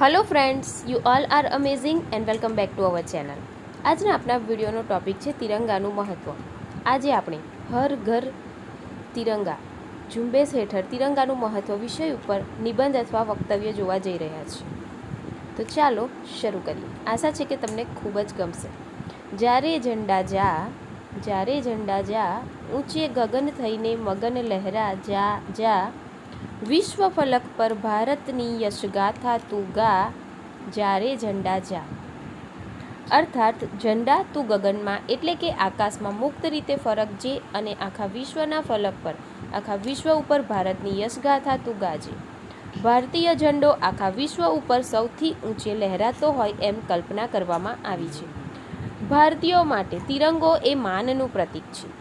Hello friends you all are amazing and welcome back to our channel આજના આપણા વિડીયોનો topic છે તિરંગાનું મહત્ત્વ આજે આપણે હર ઘર તિરંગા, ઝુંબેશ હેઠળ તિરંગાનું મહત્ત્વ વિષય ઉપર નિબંધ અથવા વક્તવ્ય જોવા જઈ રહ્યા છીએ. તો ચાલો શરૂ કરીએ. આશા છે કે તમને ખૂબ જ ગમશે. જ્યારે ઝંડા જા, જ્યારે ઝંડા જા, ઊંચે ગગન થઈને મગન લહેરા જા જા વિશ્વ ફલક પર ભારતની યશગાથા તું ગા, જ્યારે ઝંડા જા. અર્થાત, ઝંડા તું ગગનમાં એટલે કે આકાશમાં મુક્ત રીતે ફરક જે અને આખા વિશ્વના ફલક પર, આખા વિશ્વ ઉપર ભારતની યશગાથા તું ગાજે ભારતીય ઝંડો આખા વિશ્વ ઉપર સૌથી ઊંચે લહેરાતો હોય એમ કલ્પના કરવામાં આવી છે. ભારતીયો માટે તિરંગો એ માનનું પ્રતીક છે.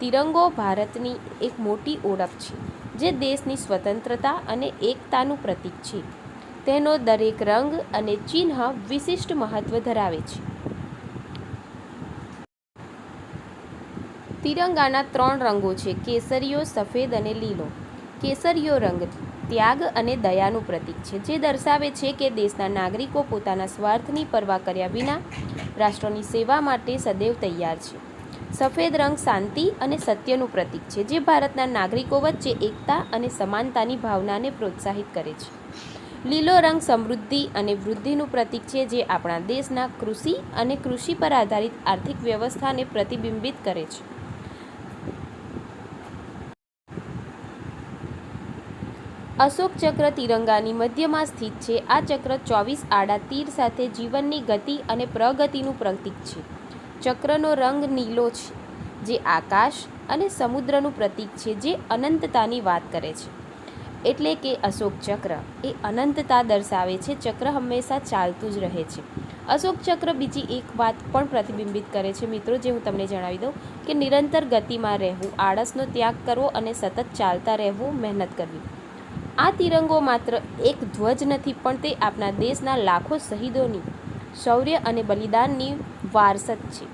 તિરંગો ભારતની એક મોટી ઓળખ છે. જે દેશની સ્વતંત્રતા અને એકતાનું પ્રતીક છે. તેનો દરેક રંગ અને ચિહ્ન વિશિષ્ટ મહત્વ ધરાવે છે. તિરંગાના ત્રણ રંગો છે. કેસરીયો, સફેદ અને લીલો. કેસરીયો રંગ ત્યાગ અને દયાનું પ્રતીક છે, જે દર્શાવે છે કે દેશના નાગરિકો પોતાના સ્વાર્થની પરવા કર્યા વિના રાષ્ટ્રની સેવા માટે સદૈવ તૈયાર છે. સફેદ રંગ શાંતિ અને સત્યનું પ્રતીક છે, જે ભારતના નાગરિકો વચ્ચે એકતા અને સમાનતાની ભાવનાને પ્રોત્સાહિત કરે છે. લીલો રંગ સમૃદ્ધિ અને વૃદ્ધિનું પ્રતીક છે, જે આપણા દેશના કૃષિ અને કૃષિ પર આધારિત આર્થિક વ્યવસ્થાને પ્રતિબિંબિત કરે છે. અશોક ચક્ર તિરંગાની મધ્યમાં સ્થિત છે. આ ચક્ર ચોવીસ આડા તીર સાથે જીવનની ગતિ અને પ્રગતિનું પ્રતીક છે. ચક્રનો રંગ નીલો છે, જે આકાશ અને સમુદ્રનું પ્રતીક છે, જે અનંતતાની વાત કરે છે. એટલે કે અશોક ચક્ર એ અનંતતા દર્શાવે છે, ચક્ર હંમેશા ચાલતું જ રહે છે. અશોક ચક્ર બીજી એક વાત પણ પ્રતિબિંબિત કરે છે, મિત્રો, જે હું તમને જણાવી દઉં કે નિરંતર ગતિમાં રહેવું, આળસનો ત્યાગ કરવો અને સતત ચાલતા રહેવું મહેનત કરવી. આ તિરંગો માત્ર એક ધ્વજ નથી, પણ તે આપણા દેશના લાખો શહીદોની શૌર્ય અને બલિદાનની વારસત છે.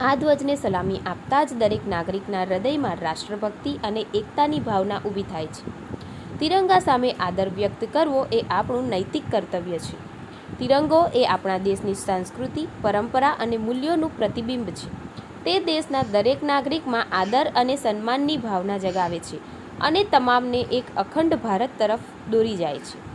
આ ધ્વજને સલામી આપતા જ દરેક નાગરિકના હૃદયમાં રાષ્ટ્રભક્તિ અને એકતાની ભાવના ઊભી થાય છે. તિરંગા સામે આદર વ્યક્ત કરવો એ આપણું નૈતિક કર્તવ્ય છે. તિરંગો એ આપણા દેશની સંસ્કૃતિ, પરંપરા અને મૂલ્યોનું પ્રતિબિંબ છે. તે દેશના દરેક નાગરિકમાં આદર અને સન્માનની ભાવના જગાવે છે અને તમામને એક અખંડ ભારત તરફ દોરી જાય છે.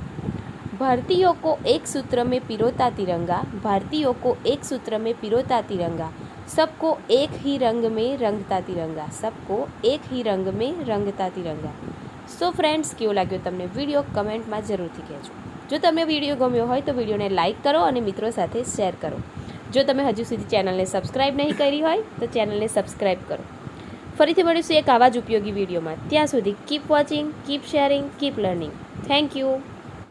भारतीयों को एक सूत्र में पिरोता तिरंगा भारतीयों को एक सूत्र में पिरोता तिरंगा सबको एक ही रंग में रंगता तिरंगा सबको एक ही रंग में रंगता तिरंगा સો ફ્રેન્ડ્સ કેવો લાગ્યો તમને વિડીયો કમેન્ટમાં જરૂરથી કહેજો જો તમને વિડીયો ગમ્યો હોય તો વિડીયોને લાઇક કરો અને મિત્રો સાથે શેર કરો જો તમે હજુ સુધી ચેનલને સબસ્ક્રાઇબ નહીં કરી હોય તો ચેનલને સબસ્ક્રાઇબ કરો ફરીથી મળીશું એક આવા જ ઉપયોગી વિડીયોમાં ત્યાં સુધી keep watching keep sharing keep learning thank you